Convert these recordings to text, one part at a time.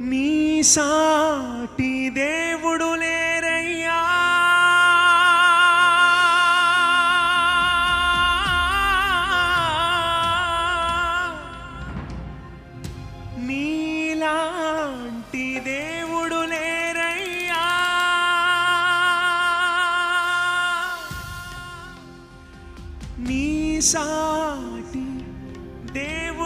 నీ సాటి దేవుడు లేరయ్యా. నీలాంటి దేవుడు లేరయ్యా. నీ సాటి దేవుడు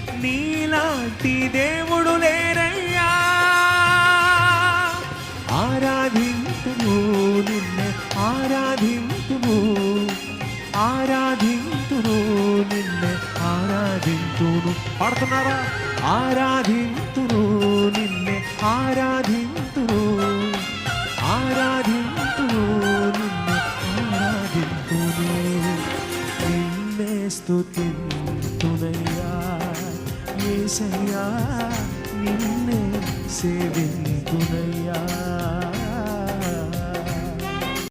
నీలాంటి దేవుడు లేరయ్యా ఆరాధింతుము నిన్నే ఆరాధింతుము ఆరాధింతును నిన్నే ఆరాధింతును పాడుతున్నారా ఆరాధింతును నిన్నే ఆరాధింతును ఆరాధింతును నిన్నే ఆరాధింతును నిన్నే స్తుతింతునయ్యా ఏసయ్యా నిన్నే సేవింతునయ్యా